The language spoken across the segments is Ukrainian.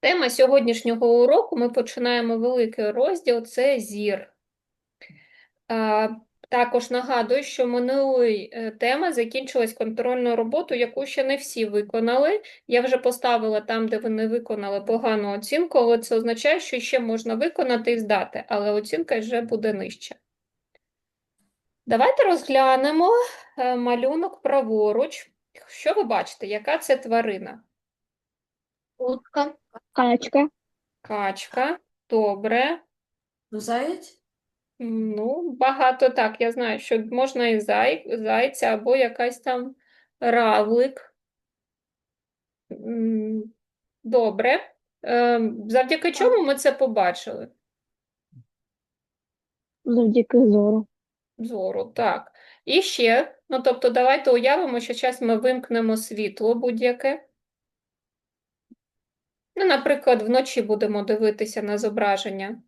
Тема сьогоднішнього уроку ми починаємо великий розділ це зір. Також нагадую, що минулої е, тема закінчилась контрольною роботою, яку ще не всі виконали. Я вже поставила там, де ви не виконали погану оцінку, але це означає, що ще можна виконати і здати, але оцінка вже буде нижча. Давайте розглянемо е, малюнок праворуч. Що ви бачите, яка це тварина? Утка. Качка. Качка. Добре. Ну, заєць? Ну, багато так. Я знаю, що можна і зай, зайця або якась там равлик. М, Добре. Ем, Завдяки чому ми це побачили? Завдяки зору. Зору, так. І ще, ну тобто, давайте уявимо, що зараз ми вимкнемо світло будь-яке. Ну, наприклад, вночі будемо дивитися на зображення.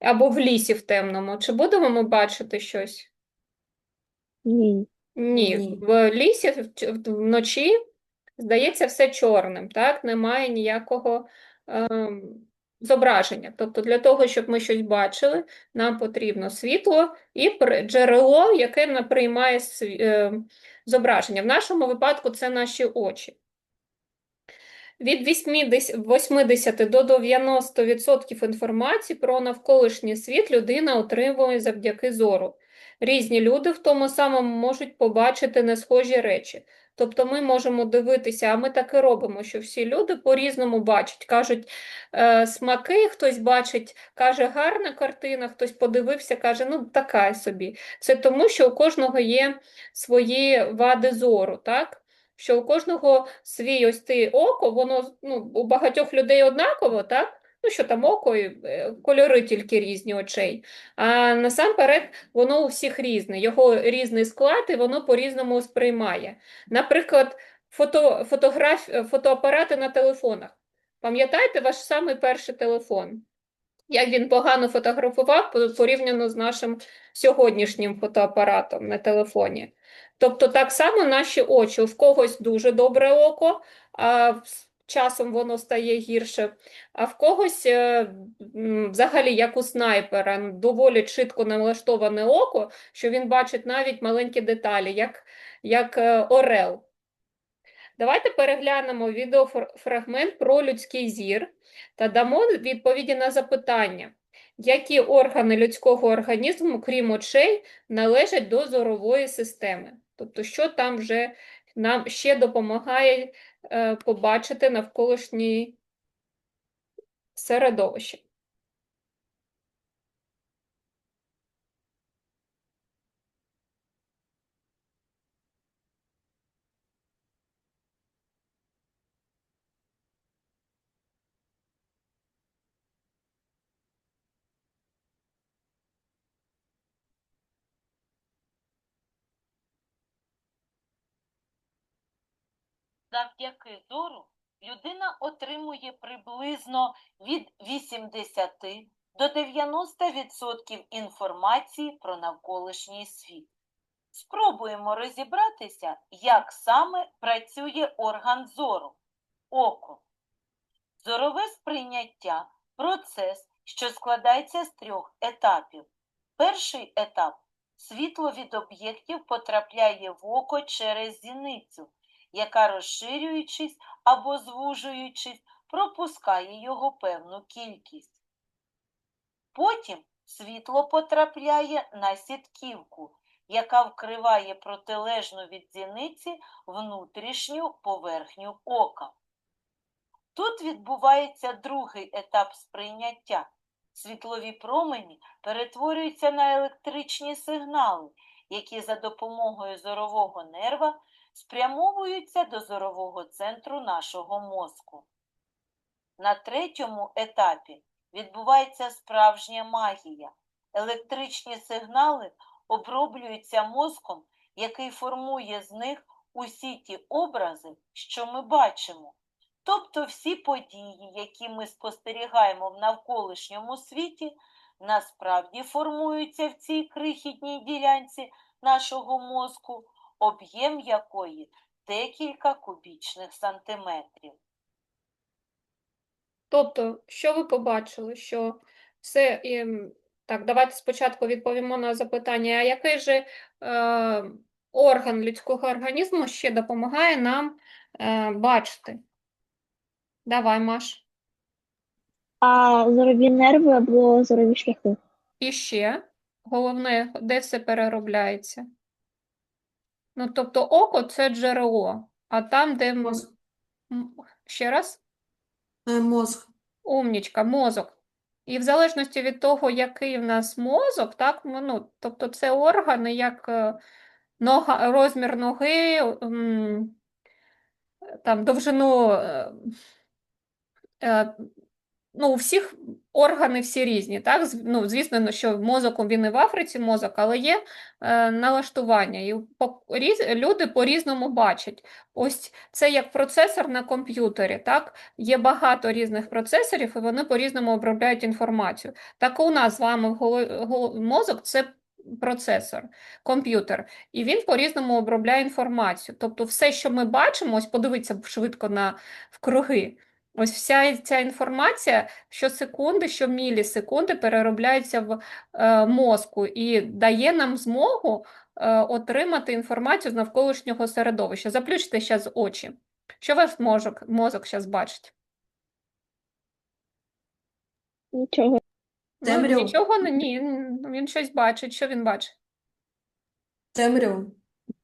Або в лісі в темному. Чи будемо ми бачити щось? Ні. Ні, Ні. в лісі вночі здається все чорним, так? Немає ніякого ем, зображення. Тобто для того, щоб ми щось бачили, нам потрібно світло і джерело, яке приймає е, зображення. В нашому випадку це наші очі. Від 80 80 до 90% інформації про навколишній світ людина отримує завдяки зору. Різні люди в тому самому можуть побачити несхожі речі. Тобто ми можемо дивитися, а ми так і робимо, що всі люди по-різному бачать. Кажуть е, смаки, хтось бачить, каже гарна картина, хтось подивився, каже, ну така собі. Це тому, що у кожного є свої вади зору, так? Що у кожного свій ось те око, воно ну, у багатьох людей однаково, так? Ну, що там око, і, е, кольори тільки різні очей. А насамперед воно у всіх різне, його різний склад, і воно по-різному сприймає. Наприклад, фото, фотограф, фотоапарати на телефонах. Пам'ятаєте ваш самий перший телефон? Як він погано фотографував порівняно з нашим сьогоднішнім фотоапаратом на телефоні. Тобто так само наші очі, у когось дуже добре око, а часом воно стає гірше, а в когось е, взагалі, як у снайпера, доволі чітко налаштоване око, що він бачить навіть маленькі деталі, як, як е, орел. Давайте переглянемо відеофрагмент про людський зір та дамо відповіді на запитання. Які органи людського організму, крім очей, належать до зорової системи? Тобто, що там вже нам ще допомагає е, побачити навколишнє середовище? Завдяки зору людина отримує приблизно від 80 до 90% інформації про навколишній світ. Спробуємо розібратися, як саме працює орган зору око. Зорове сприйняття процес, що складається з трьох етапів. Перший етап світло від об'єктів потрапляє в око через зіницю, яка, розширюючись або звужуючись, пропускає його певну кількість. Потім світло потрапляє на сітківку, яка вкриває протилежну від зіниці внутрішню поверхню ока. Тут відбувається другий етап сприйняття. Світлові промені перетворюються на електричні сигнали, які за допомогою зорового нерва спрямовуються до зорового центру нашого мозку. На третьому етапі відбувається справжня магія. Електричні сигнали оброблюються мозком, який формує з них усі ті образи, що ми бачимо. Тобто всі події, які ми спостерігаємо в навколишньому світі, насправді формуються в цій крихітній ділянці нашого мозку, об'єм якої декілька кубічних сантиметрів. Тобто, що ви побачили? Що все, ем, так, давайте спочатку відповімо на запитання, а який же е, орган людського організму ще допомагає нам е, бачити? Давай, Маш. А зорові нерви або зорові шляхи. І ще головне, де все переробляється. Ну, тобто око це джерело, а там, де м- Мозок. ще раз. Е, Мозг. Умнічка, мозок. І в залежності від того, який в нас мозок, так, ну, тобто це органи, як е, нога, розмір ноги, там, довжину, е, ну, у всіх органи всі різні, так? Ну, звісно, ну, що мозок він і в Африці мозок, але є е, налаштування, і по, різ, люди по-різному бачать. Ось це як процесор на комп'ютері, так? Є багато різних процесорів, і вони по-різному обробляють інформацію. Так у нас з вами в голо- голо- мозок це процесор, комп'ютер, і він по-різному обробляє інформацію. Тобто все, що ми бачимо, ось подивіться швидко на в круги. Ось вся ця інформація щосекунди, щомілісекунди переробляється в е, мозку і дає нам змогу е, отримати інформацію з навколишнього середовища. Заплющте зараз очі. Що ваш мозок, мозок зараз бачить? Нічого. Ну, Темряву. нічого ні, він щось бачить. Що він бачить? Темряву.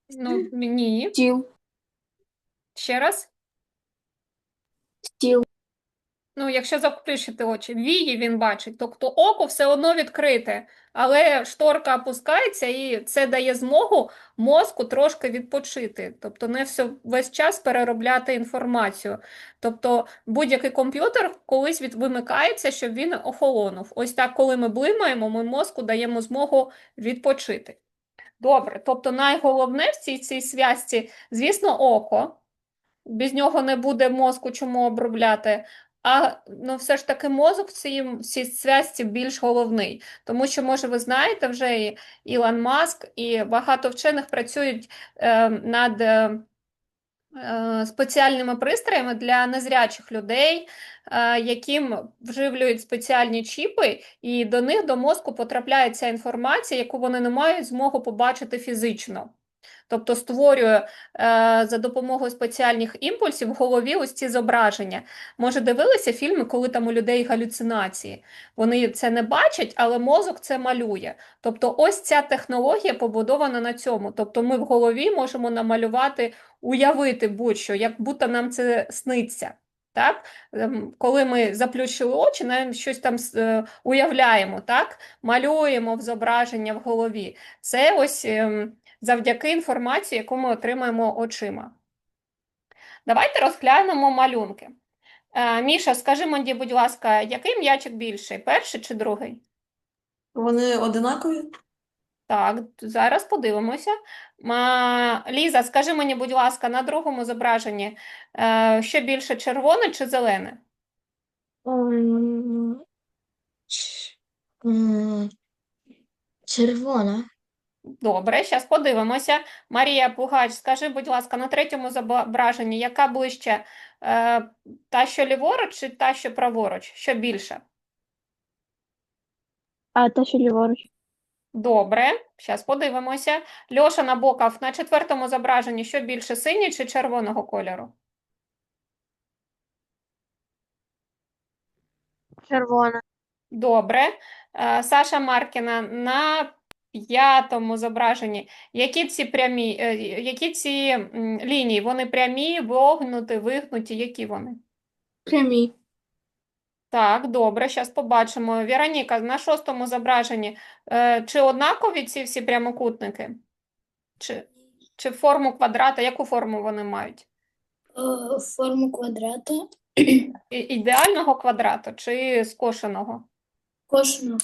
Ну, ні. Стіл. Ще раз. Стіл. Ну, якщо заплющити очі, вії він бачить, тобто око все одно відкрите, але шторка опускається, і це дає змогу мозку трошки відпочити, тобто не все, весь час переробляти інформацію. Тобто будь-який комп'ютер колись від, вимикається, щоб він охолонув. Ось так, коли ми блимаємо, ми мозку даємо змогу відпочити. Добре, тобто найголовне в цій, цій зв'язці, звісно, око. Без нього не буде мозку чому обробляти. А ну, все ж таки мозок в цій, в цій зв'язці більш головний. Тому що, може, ви знаєте, вже і Ілон Маск, і багато вчених працюють е, над е, е, спеціальними пристроями для незрячих людей, е, яким вживлюють спеціальні чіпи, і до них до мозку потрапляє ця інформація, яку вони не мають змогу побачити фізично. Тобто створює е, за допомогою спеціальних імпульсів в голові ось ці зображення. Може, дивилися фільми, коли там у людей галюцинації. Вони це не бачать, але мозок це малює. Тобто, ось ця технологія побудована на цьому. Тобто, ми в голові можемо намалювати, уявити будь-що, як будто нам це сниться. Так? Ем, Коли ми заплющили очі, нам щось там е, уявляємо, так? малюємо в зображення в голові. Це ось. Завдяки інформації, яку ми отримаємо очима. Давайте розглянемо малюнки. Е, Міша, скажи мені, будь ласка, який м'ячик більший, перший чи другий? Вони одинакові? Так, зараз подивимося. Ліза, скажи мені, будь ласка, на другому зображенні, е, що більше червоне чи зелене? Червона. Добре, зараз подивимося. Марія Пугач, скажи, будь ласка, на третьому зображенні, яка ближче, е, та, що ліворуч, чи та, що праворуч? Що більше? А та, що ліворуч. Добре, зараз подивимося. Льоша Набоков, на четвертому зображенні що більше, синій чи червоного кольору? Червона. Добре. Е, Саша Маркіна, на п'ятому зображенні, які ці прямі, е, які ці лінії? Вони прямі, вогнуті, вигнуті, які вони? Прямі. Так, добре, зараз побачимо. Віроніка, на шостому зображенні, е, чи однакові ці всі прямокутники? Чи, чи форму квадрата, яку форму вони мають? Е, форму квадрата, Ідеального квадрату чи скошеного? кошену.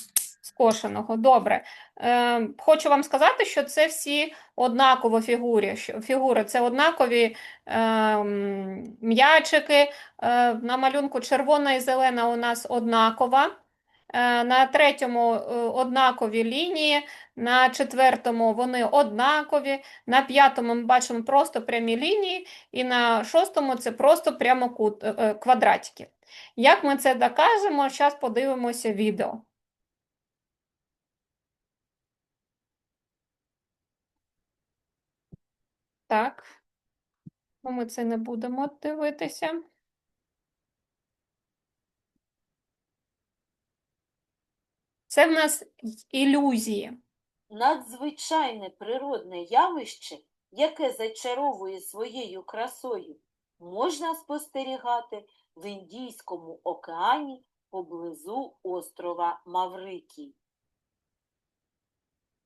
Скошеного, добре. Е, хочу вам сказати, що це всі однакові фігурі. що- фігури. Це однакові е, м'ячики. Е, на малюнку червона і зелена у нас однакова. е, на третьому е, однакові лінії, на четвертому вони однакові, на п'ятому ми бачимо просто прямі лінії, і на шостому це просто прямокут, е, е, квадратики. Як ми це докажемо? Зараз подивимося відео. Так. Ну, ми це не будемо дивитися. Це в нас ілюзії. Надзвичайне природне явище, яке зачаровує своєю красою, можна спостерігати в Індійському океані поблизу острова Маврикій.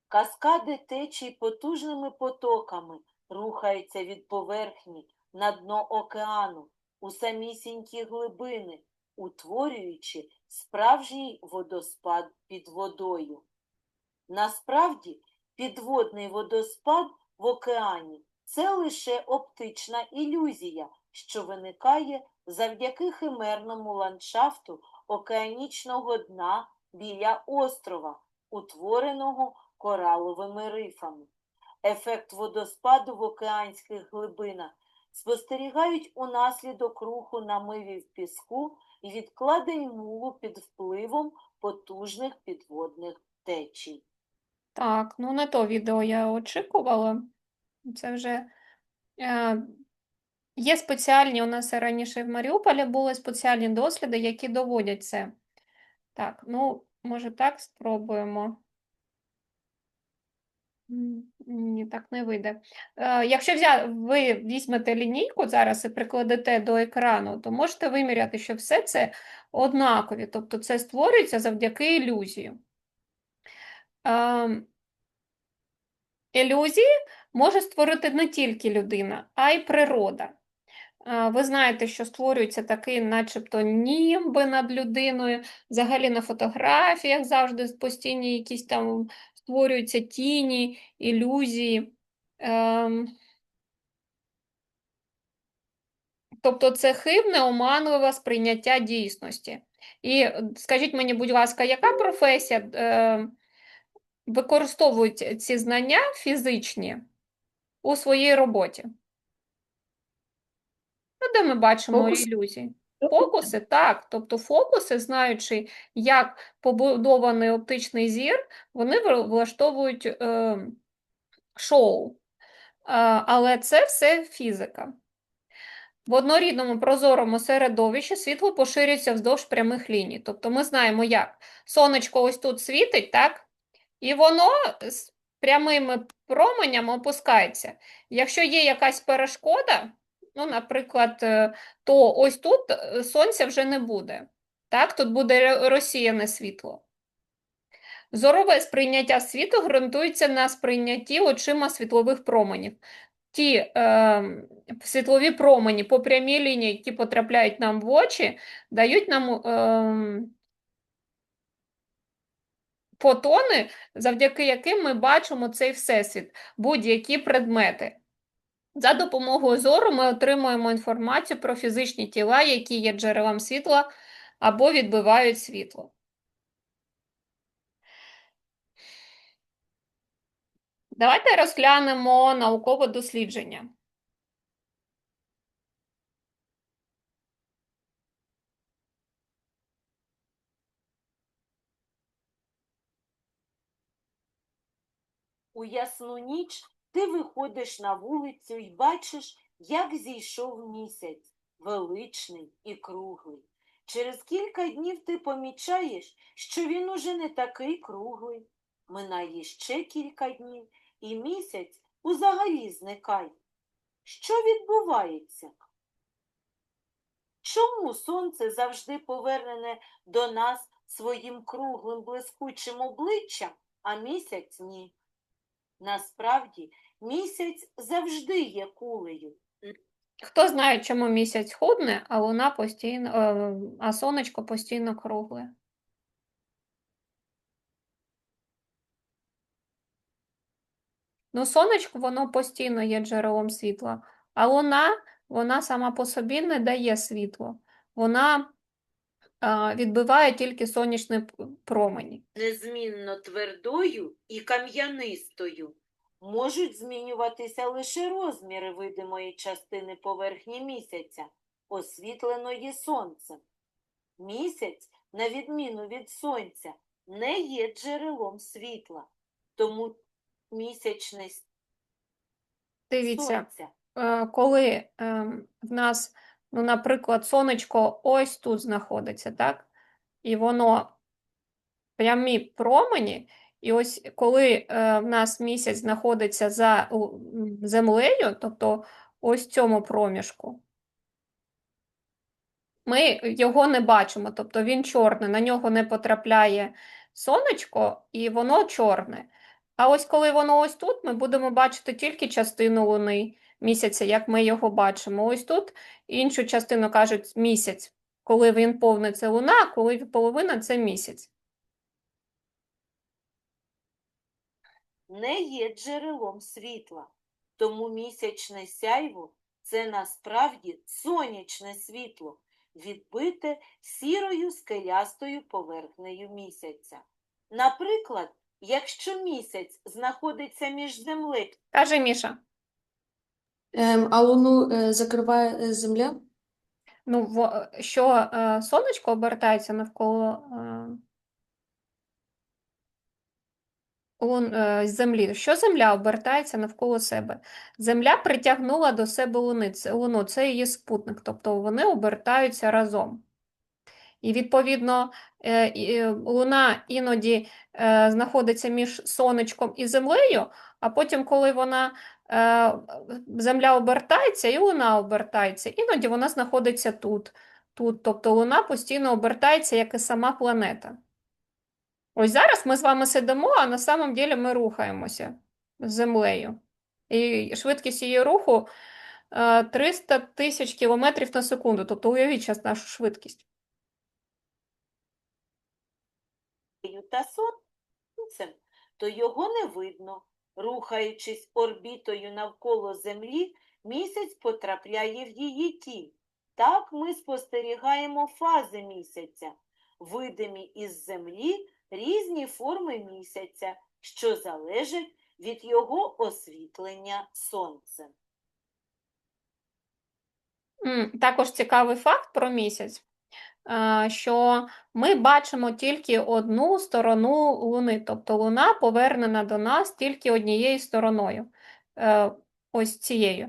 Каскади течій потужними потоками рухаються від поверхні на дно океану у самісінькі глибини, утворюючи справжній водоспад під водою. Насправді, підводний водоспад в океані це лише оптична ілюзія, що виникає завдяки химерному ландшафту океанічного дна біля острова, утвореного кораловими рифами. Ефект водоспаду в океанських глибинах спостерігають унаслідок руху намивів піску і відкладень мулу під впливом потужних підводних течій. Так, ну не то відео я очікувала. Це вже е, є спеціальні, у нас раніше в Маріуполі були спеціальні досліди, які доводять це. Так, ну, може так спробуємо. Ні, так не вийде. Е, якщо ви візьмете лінійку зараз і прикладете до екрану, то можете виміряти, що все це однакові, тобто це створюється завдяки ілюзії. Ем, Ілюзії може створити не тільки людина, а й природа. Е, Ви знаєте, що створюються такі, начебто, німби над людиною. Взагалі на фотографіях завжди постійні якісь там створюються тіні, ілюзії. Ем, Тобто це хибне, оманливе сприйняття дійсності. І скажіть мені, будь ласка, яка професія е, використовують ці знання фізичні у своїй роботі? Ну, де ми бачимо Фокуси? ілюзії? Фокуси, так. Тобто фокуси, знаючи, як побудований оптичний зір, вони влаштовують е, шоу. Е, але це все фізика. В однорідному прозорому середовищі світло поширюється вздовж прямих ліній. Тобто ми знаємо, як сонечко ось тут світить, так? І воно з прямими променями опускається. Якщо є якась перешкода, ну, наприклад, е, то ось тут е, сонця вже не буде. Так? Тут буде розсіяне світло. Зорове сприйняття світу ґрунтується на сприйнятті очима світлових променів. Ті е, світлові промені по прямій лінії, які потрапляють нам в очі, дають нам е, фотони, завдяки яким ми бачимо цей всесвіт, будь-які предмети. За допомогою зору ми отримуємо інформацію про фізичні тіла, які є джерелом світла або відбивають світло. Давайте розглянемо наукове дослідження. У ясну ніч ти виходиш на вулицю і бачиш, як зійшов місяць, величний і круглий. Через кілька днів ти помічаєш, що він уже не такий круглий. Минає ще кілька днів, і місяць узагалі зникає. Що відбувається? Чому сонце завжди повернене до нас своїм круглим блискучим обличчям, а місяць ні? Насправді, місяць завжди є кулею. Хто знає, чому місяць худне, а луна постійно, е, а сонечко постійно кругле? Ну, сонечко, воно постійно є джерелом світла, а луна, вона сама по собі не дає світло. Вона відбиває тільки сонячні промені. незмінно твердою і кам'янистою. Можуть змінюватися лише розміри видимої частини поверхні місяця, освітленої сонцем. Місяць, на відміну від сонця, не є джерелом світла, тому місячне Дивіться, сонця коли ем, в нас, ну, наприклад, сонечко ось тут знаходиться, так? І воно прямі промені, і ось коли е, в нас місяць знаходиться за землею, тобто ось цьому проміжку, ми його не бачимо, тобто він чорний, на нього не потрапляє сонечко, і воно чорне. А ось коли воно ось тут, ми будемо бачити тільки частину луни місяця, як ми його бачимо. Ось тут іншу частину кажуть місяць, коли він повний це луна, а коли половина це місяць. не є джерелом світла, тому місячне сяйво це насправді сонячне світло, відбите сірою скелястою поверхнею місяця. Наприклад, якщо місяць знаходиться між землею Каже Міша. Ем, а луну е, закриває е, земля? Ну, що е, сонечко обертається навколо лун, землі. Що земля обертається навколо себе? Земля притягнула до себе луни, луну, це її спутник, тобто вони обертаються разом. І, відповідно, луна іноді знаходиться між сонечком і землею, а потім, коли вона земля обертається, і луна обертається, іноді вона знаходиться тут, тут. Тобто луна постійно обертається, як і сама планета. Ось зараз ми з вами сидимо, а на самом деле ми рухаємося з землею. І швидкість її руху е, 300 тисяч кілометрів на секунду. Тобто уявіть зараз нашу швидкість. та сонцем, то його не видно. Рухаючись орбітою навколо Землі, місяць потрапляє в її тінь. Так ми спостерігаємо фази місяця, видимі із Землі різні форми місяця, що залежать від його освітлення сонцем. Також цікавий факт про місяць, що ми бачимо тільки одну сторону Луни, тобто Луна повернена до нас тільки однією стороною, е, ось цією.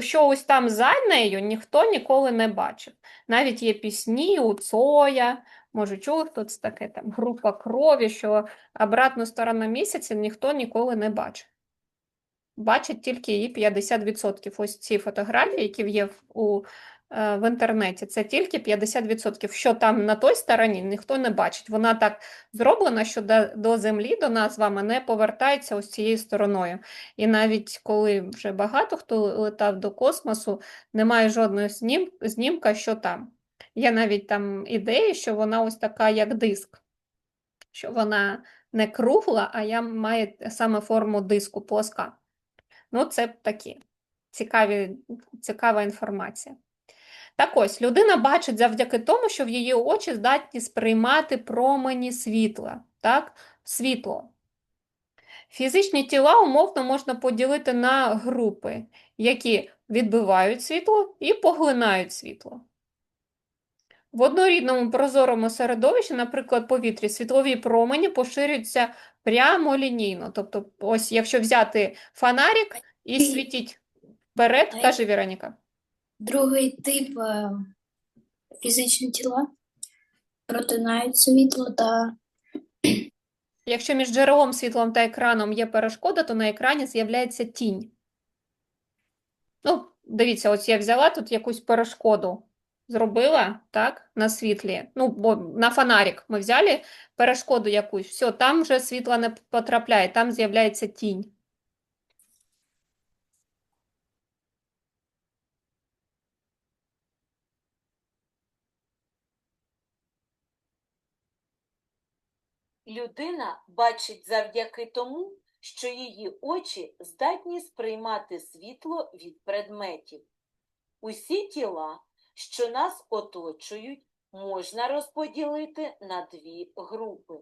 Що ось там за нею, ніхто ніколи не бачив. Навіть є пісні у Цоя, може чули, це таке, там, група крові, що обратну сторону місяця ніхто ніколи не бачив. Бачить тільки її 50%. Ось ці фотографії, які є у, е, в інтернеті, це тільки 50%. Що там на той стороні, ніхто не бачить. Вона так зроблена, що до, до землі, до нас з вами не повертається ось цією стороною. І навіть коли вже багато хто летав до космосу, немає жодної знім, знімка, що там. Є навіть там ідеї, що вона ось така, як диск, що вона не кругла, а я має саме форму диску, плоска. Ну, це такі цікаві, цікава інформація. Так ось, людина бачить завдяки тому, що в її очі здатні сприймати промені світла, так? Світло. Фізичні тіла умовно можна поділити на групи, які відбивають світло і поглинають світло. В однорідному прозорому середовищі, наприклад, повітрі, світлові промені поширюються прямолінійно. Тобто, ось якщо взяти фонарик і світіть вперед, каже Віроніка. Другий тип е, фізичні тіла протинають світло та Якщо між джерелом світлом та екраном є перешкода, то на екрані з'являється тінь. Ну, дивіться, ось я взяла тут якусь перешкоду, зробила, так, на світлі. Ну, бо на фонарик ми взяли перешкоду якусь, все, там вже світло не потрапляє, там з'являється тінь. Людина бачить завдяки тому, що її очі здатні сприймати світло від предметів. Усі тіла, що нас оточують, можна розподілити на дві групи.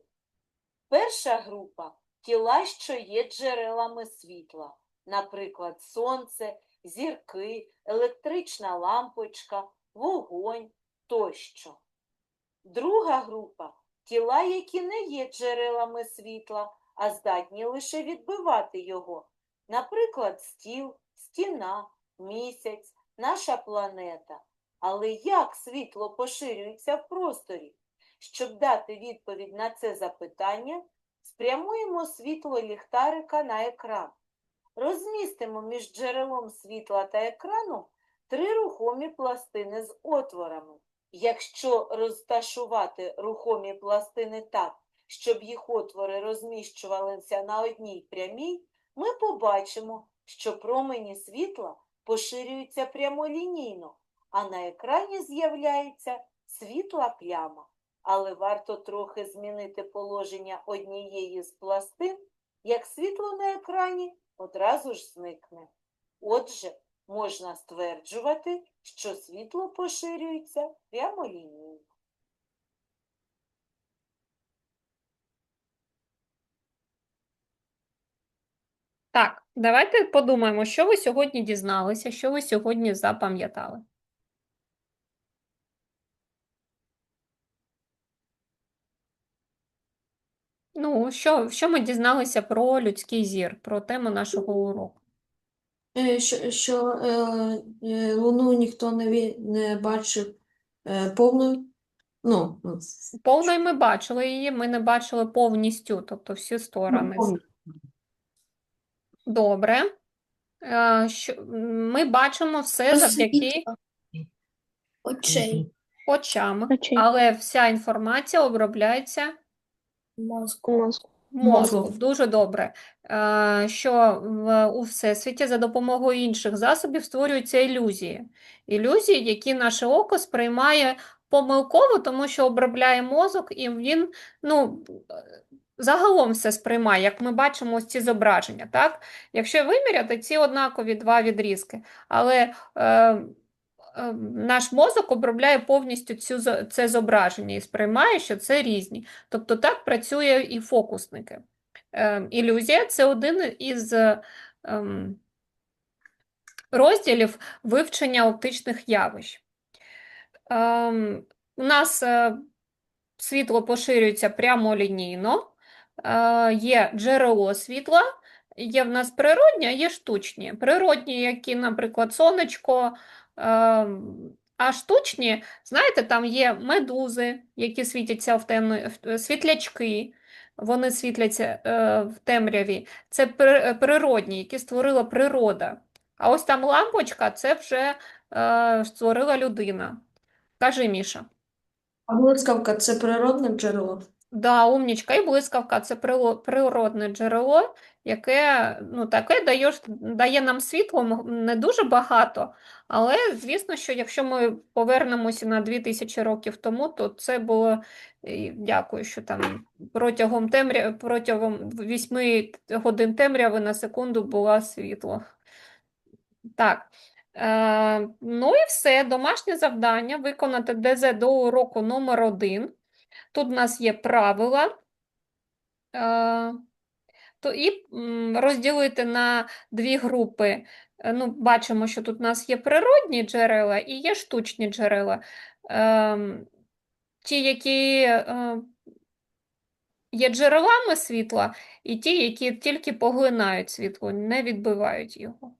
Перша група тіла, що є джерелами світла, наприклад, сонце, зірки, електрична лампочка, вогонь тощо. Друга група тіла, які не є джерелами світла, а здатні лише відбивати його, наприклад, стіл, стіна, місяць, наша планета. Але як світло поширюється в просторі? Щоб дати відповідь на це запитання, спрямуємо світло ліхтарика на екран. Розмістимо між джерелом світла та екраном три рухомі пластини з отворами. Якщо розташувати рухомі пластини так, щоб їх отвори розміщувалися на одній прямій, ми побачимо, що промені світла поширюються прямолінійно, а на екрані з'являється світла пляма. Але варто трохи змінити положення однієї з пластин, як світло на екрані одразу ж зникне. Отже, можна стверджувати, що світло поширюється прямолінійно. Так, давайте подумаємо, що ви сьогодні дізналися, що ви сьогодні запам'ятали. Ну, що, що ми дізналися про людський зір, про тему нашого уроку? Е, Що, що е, е, Луну ніхто не, ві- не бачив е, повною. Ну, ну, Повною ми бачили її, ми не бачили повністю, тобто всі сторони. повністю. Добре. Е, Що, ми бачимо все завдяки Очей, очам, Очей. але вся інформація обробляється мозку. Мозку. Мозку. Мозку. Дуже добре. Е, Що в, у Всесвіті за допомогою інших засобів створюються ілюзії. Ілюзії, які наше око сприймає помилково, тому що обробляє мозок, і він, ну, загалом все сприймає, як ми бачимо ці зображення, так? Якщо виміряти, ці однакові два відрізки, але е, наш мозок обробляє повністю цю, це зображення і сприймає, що це різні. Тобто так працює і фокусники. Е, ілюзія це один із ем, розділів вивчення оптичних явищ. Ем, у нас е, світло поширюється прямолінійно, е, є джерело світла, є в нас природні, а є штучні. Природні, які, наприклад, сонечко, ем, а штучні, знаєте, там є медузи, які світяться в темно, світлячки, вони світляться е, в темряві. Це природні, які створила природа. А ось там лампочка це вже е, створила людина. Кажи, Міша. А блискавка це природне джерело. Да, умнічка. І блискавка це природне джерело, яке, ну, таке дає, дає нам світло не дуже багато, але звісно, що якщо ми повернемося на 2000 років тому, то це було, і дякую, що там протягом темря... протягом 8 годин темряви на секунду було світло. Так. Е, ну і все, домашнє завдання виконати ДЗ до уроку номер 1. Тут в нас є правила. Е, то і розділити на дві групи. Е, Ну, бачимо, що тут у нас є природні джерела і є штучні джерела. Ем, ті, які е, є джерелами світла, і ті, які тільки поглинають світло, не відбивають його.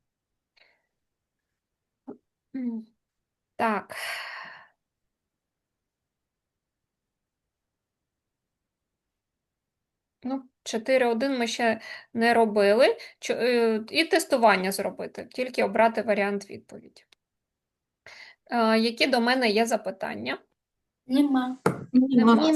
Так. Ну, 4.1 ми ще не робили. Е, І тестування зробити, тільки обрати варіант відповіді. Е, Які до мене є запитання? Нема. Нема. Нема.